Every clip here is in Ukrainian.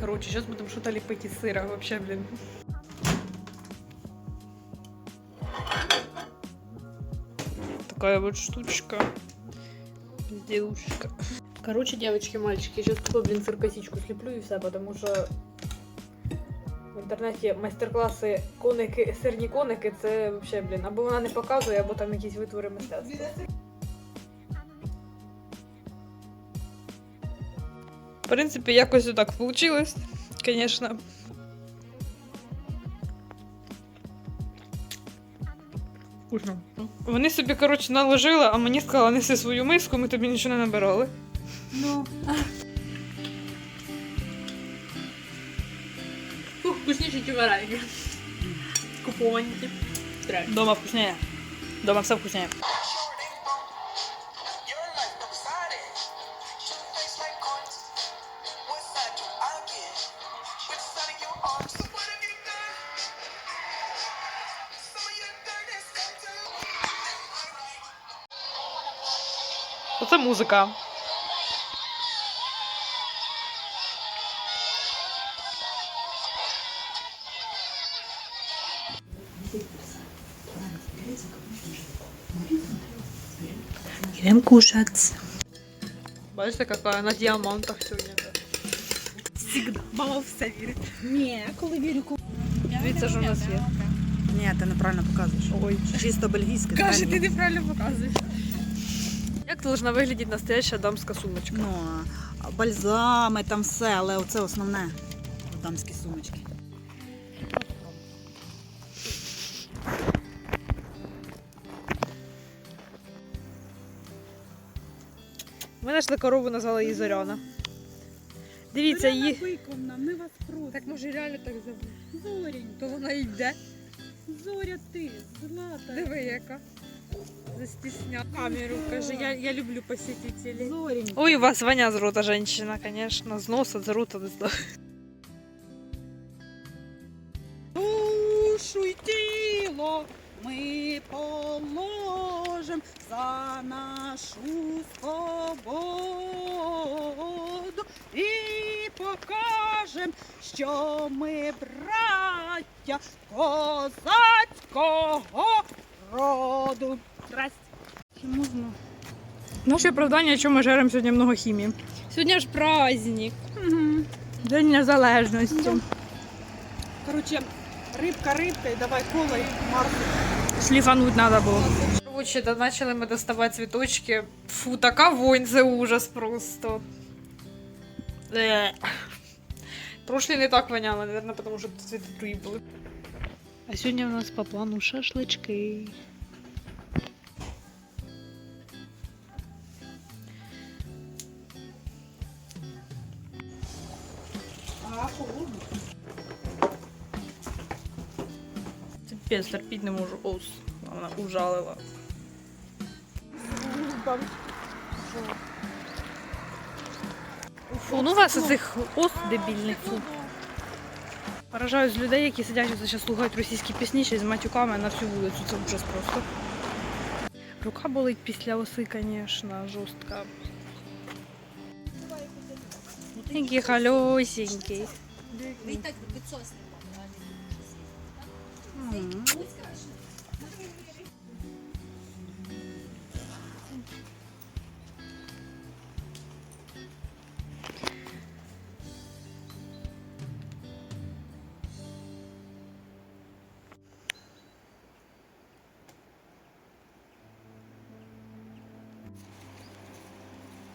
Короче, сейчас будем что-то лепить из сыра. Вообще, блин. Такая вот штучка. Сделушка. Короче, девочки, мальчики, сейчас такой, блин, сыркосичку слеплю и все, потому что в інтернеті майстер-класи коники, сирні коники, це вообще, блін, або вона не показує, або там якісь витвори мистецтва. Принципі, якось так вийшло, звісно. Вкусно. Вони собі, коротше, наложили, а мені сказали, неси свою миску, ми тобі нічого не набирали. Ну. Фух, вкусніше, ніж вареники. Куповані. Дома вкусніше. Дома все вкусніше. Оце музика. Идем кушать. Бачите, яка на діамантах сьогодні. Всегда. Мама все вірить. Ні, коли вірю, коли... Дивіться, що в нас є. Ні, ти неправильно показуєш. Ой. Чисто бельгійське. Каже, ти неправильно показуєш. Як должна виглядати настояща дамська сумочка? Ну, а бальзами, там все, але оце основне. Дамські сумочки. Ми знайшли корову, назвали її Зоряна. Дивіться, її. Виконна, ми вас просимо. Так може реально так зовут? Зорінь, То вона йде. зоря ти, злата. Диви, яка. Застісня камеру, каже, я, я люблю посетителей. Зорінь. Ой, у вас воня з рота женщина, конечно. З носа, з рота, не знаю. Душу й тіло ми положим за нашу свободу і покажем, що ми браття козацького роду. Здрасте. Можна. Наше оправдання, чому ми жаримо сьогодні много хімії. Сьогодні ж праздник. День незалежності. Короче, рибка, рибка, і давай кола і марку. Шліфануть треба було. Короче, да, почали ми доставати цвіточки. Фу, така вонь, це ужас просто. Е. Прошлі не так воняло, наверное, тому що тут цвіти другі були. А сьогодні у нас по плану шашлички. Терпіть не можу ос. Вона ужалила. Фу, ну вас цих ос дебільних. Фу. Поражаю з людей, які сидять і зараз слухають російські пісні ще з матюками на всю вулицю. Це ужас просто. Рука болить після оси, звісно, жорстка. Такий халюсенький. Він так відсосні.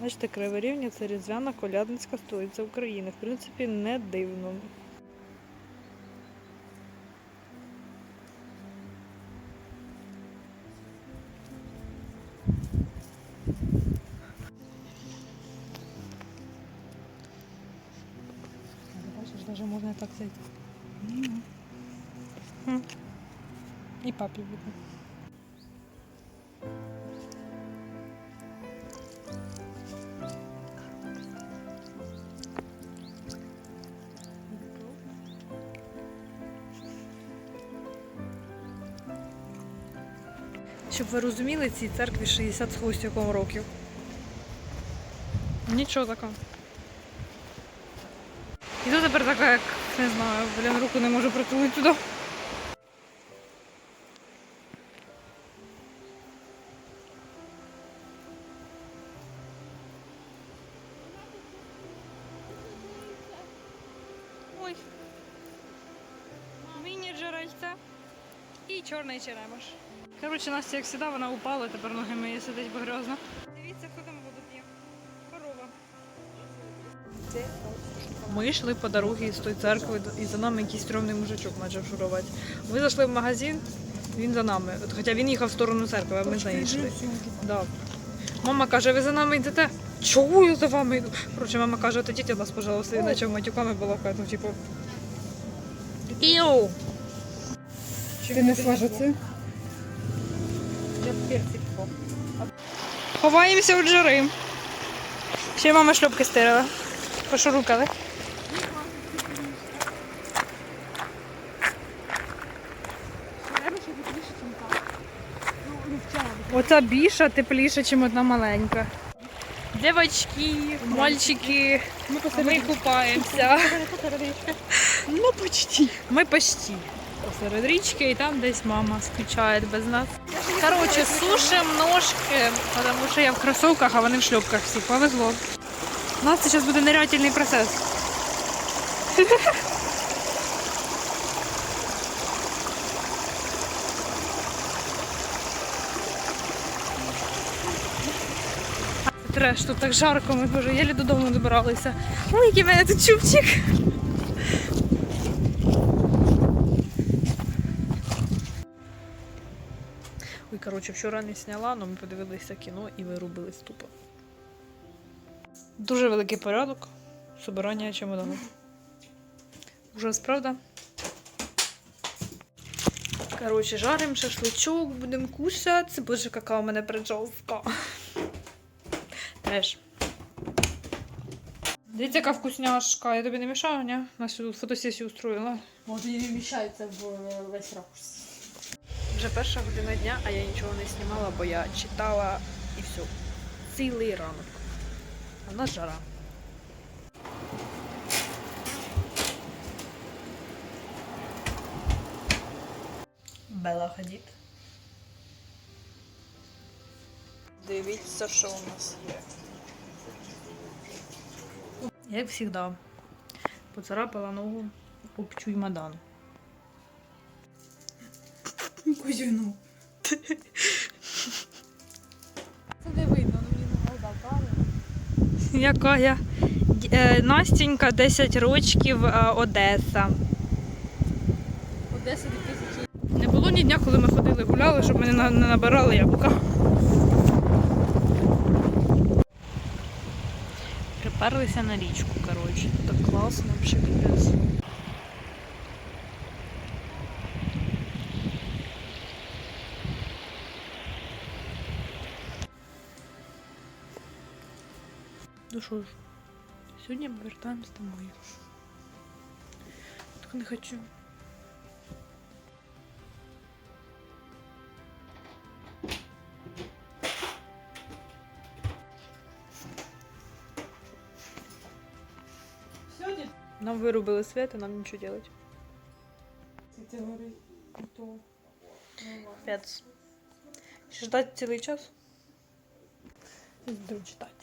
Бачите, Криворівня це різдвяна колядницька столиця України. В принципі, не дивно. Бачиш, навіть можна так зайти. І папі видно. Щоб ви розуміли, цій церкві 60 з хвостиком років. Нічого такого. І тут тепер така, як не знаю, блін, руку не можу притулити туди. Ой. Міні-джерельце і чорний черемош. Коротше, Настя, як завжди, вона упала, тепер ноги мої сидить бо грязно. Дивіться, хто там воду п'є. Корова. Ми йшли по дорозі з тої церкви, і за нами якийсь стрьомний мужичок почав шурувати. Ми зайшли в магазин, він за нами. От, хоча він їхав в сторону церкви, а ми з нею йшли. Да. Мама каже, ви за нами йдете? Чого я за вами йду? Коротше, мама каже, отойдіть від нас, пожалуйста, і почав матюками балакати, ну, типу. Іу! Ти не смажеться? Ховаємося у джари. Ще мама шлюпки стирила. Пошурукали. Оця більша тепліша, ніж одна маленька. Дівчатки, мальчики, ми купаємося. Ну, почти. Ми почти. Посеред річки і там десь мама скучає без нас. Коротше, сушим ножки, тому що я в кросовках, а вони в шльопках всі. Повезло. У нас це зараз буде нерятельний процес. Треш, тут так жарко, ми боже, єлі додому добиралися. Ой, який в мене тут чубчик. Коротше, вчора не сняла, але ми подивилися кіно і вирубились тупо. Дуже великий порядок. Собирання чемодану. Ужас, правда? Коротше, жаримо шашличок, будемо кушати. Боже, яка у мене прическа. Теж. Дивіться, яка вкусняшка. Я тобі не мішаю, ні? Нас тут фотосесію устроїла. Може, не вміщається в е, весь ракурс. Вже перша година дня, а я нічого не знімала, бо я читала і все. Цілий ранок. А в нас жара. Бела ходить. Дивіться, що у нас є. Як завжди, поцарапала ногу об чуймадан. Кузину. Це не видно, ну мені не голда. Яка я? Е, 10 років, е, Одеса. Одеса 2000. Не було ні дня, коли ми ходили гуляли, щоб ми не не набирали яблука. Приперлися на річку, коротше. Так класно, взагалі капець. Ну що ж, сьогодні ми вертаємось домой. Так не хочу. Сьогодні Нам вирубили свет, и нам ничего делать. це горить. То. Пец. Ще ждать цілий час? Буду читати.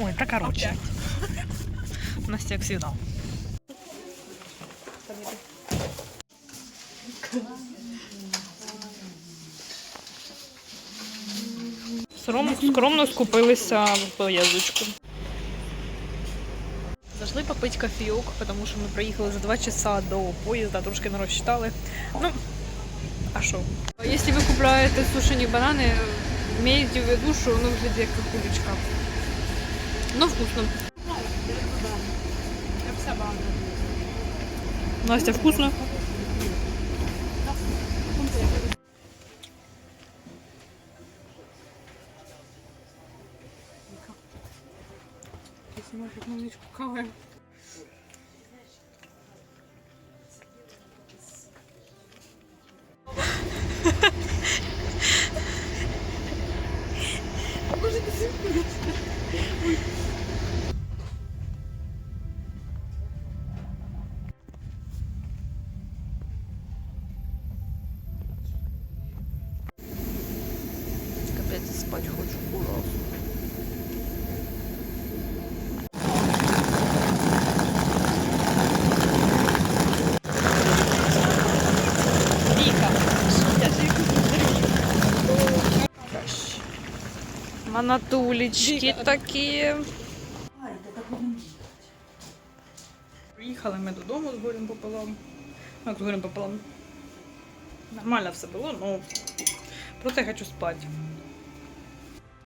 Ой, та короче. Настя, як всегда. Скромно, скромно скупилися в поїздочку. Зайшли попити кофійок, тому що ми проїхали за 2 часа до поїзда, трошки не розчитали. Ну, а що? Якщо ви купуєте сушені банани, майте в виду, що воно виглядає як кулечка. Ну, вкусно. Настя, вкусно? Я знімаю невеличку каву. Манатулечки такі. Приїхали ми додому з горем пополам. Ну, як з горем пополам. Нормально все було, але проте хочу спати.